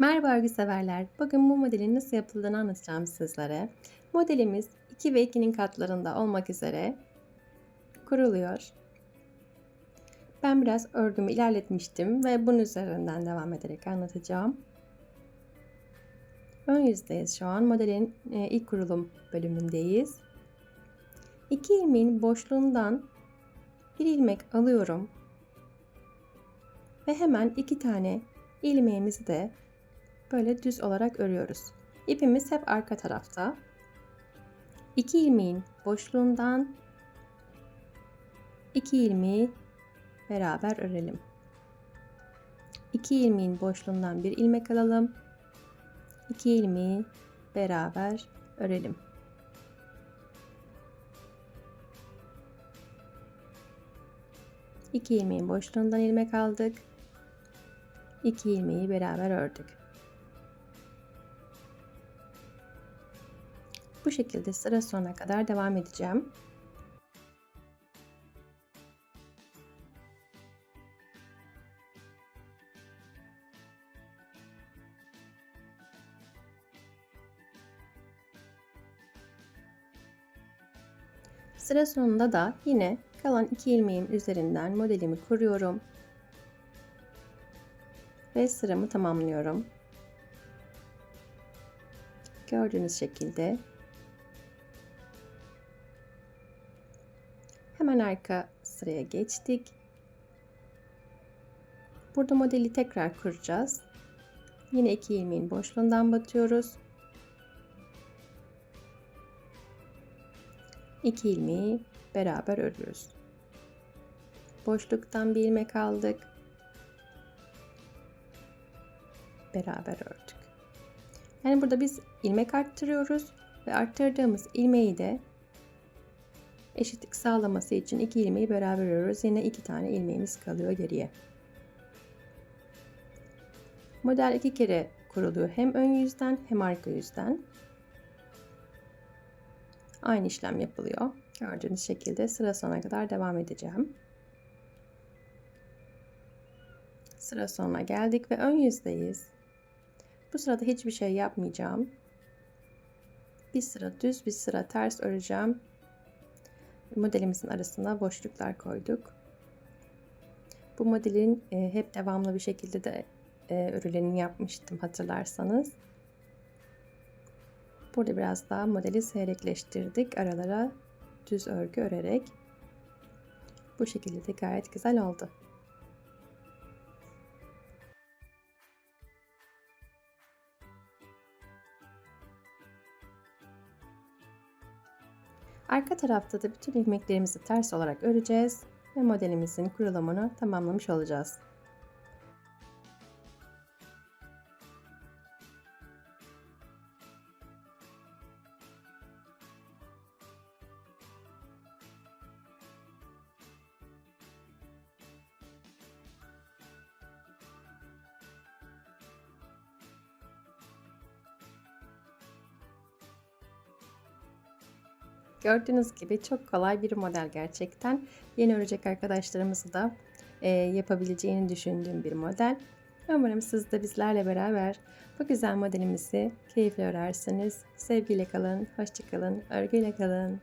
Merhaba örgü severler. Bugün bu modelin nasıl yapıldığını anlatacağım sizlere. Modelimiz 2 ve 2'nin katlarında olmak üzere kuruluyor. Ben biraz örgümü ilerletmiştim ve bunun üzerinden devam ederek anlatacağım. Ön yüzdeyiz şu an. Modelin e, ilk kurulum bölümündeyiz. 2 ilmeğin boşluğundan bir ilmek alıyorum. Ve hemen iki tane ilmeğimizi de böyle düz olarak örüyoruz. İpimiz hep arka tarafta. İki ilmeğin boşluğundan iki ilmeği beraber örelim. İki ilmeğin boşluğundan bir ilmek alalım. İki ilmeği beraber örelim. İki ilmeğin boşluğundan ilmek aldık. İki ilmeği beraber ördük. Bu şekilde sıra sonuna kadar devam edeceğim. Sıra sonunda da yine kalan iki ilmeğim üzerinden modelimi kuruyorum. Ve sıramı tamamlıyorum. Gördüğünüz şekilde Hemen arka sıraya geçtik. Burada modeli tekrar kuracağız. Yine iki ilmeğin boşluğundan batıyoruz. İki ilmeği beraber örüyoruz. Boşluktan bir ilmek aldık. Beraber ördük. Yani burada biz ilmek arttırıyoruz ve arttırdığımız ilmeği de eşitlik sağlaması için iki ilmeği beraber örüyoruz. Yine iki tane ilmeğimiz kalıyor geriye. Model iki kere kuruluyor. Hem ön yüzden hem arka yüzden. Aynı işlem yapılıyor. Gördüğünüz şekilde sıra sonuna kadar devam edeceğim. Sıra sonuna geldik ve ön yüzdeyiz. Bu sırada hiçbir şey yapmayacağım. Bir sıra düz, bir sıra ters öreceğim modelimizin arasına boşluklar koyduk. Bu modelin e, hep devamlı bir şekilde de e, örülerini yapmıştım hatırlarsanız. Burada biraz daha modeli seyrekleştirdik. Aralara düz örgü örerek. Bu şekilde de gayet güzel oldu. Arka tarafta da bütün ilmeklerimizi ters olarak öreceğiz ve modelimizin kurulumunu tamamlamış olacağız. Gördüğünüz gibi çok kolay bir model gerçekten. Yeni örecek arkadaşlarımızı da e, yapabileceğini düşündüğüm bir model. Umarım siz de bizlerle beraber bu güzel modelimizi keyifle örersiniz. Sevgiyle kalın, hoşçakalın, örgüyle kalın.